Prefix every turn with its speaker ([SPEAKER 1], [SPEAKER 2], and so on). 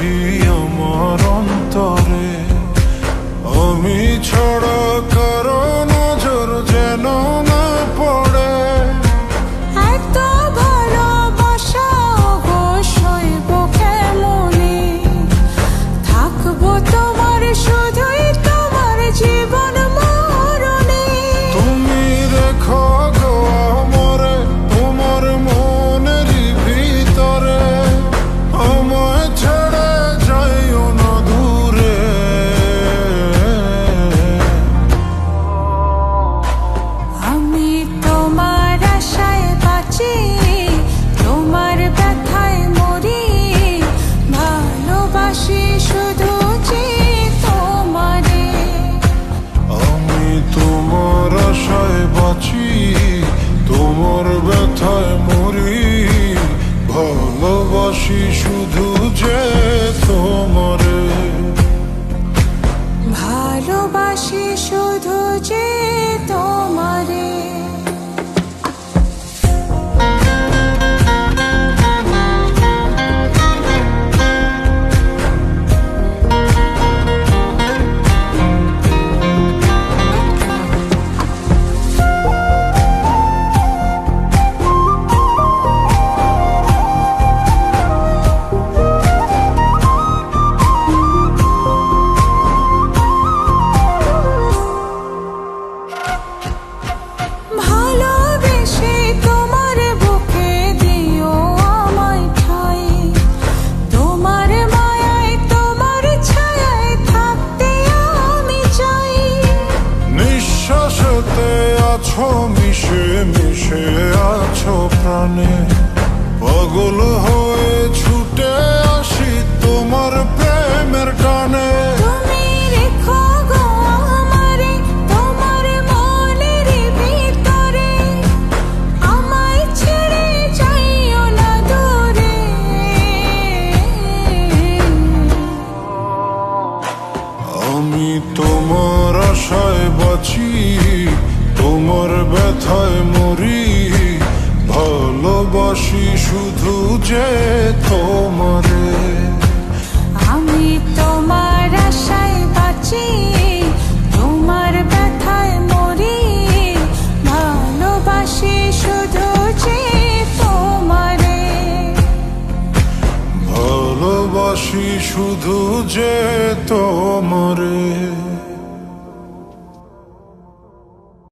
[SPEAKER 1] 需要摩
[SPEAKER 2] 托。আছো মিশে মিশে আছো প্রাণে। পাগল হয়ে ছুটে আসি তোমার প্রেমের টানে। শুধু যে তোমরে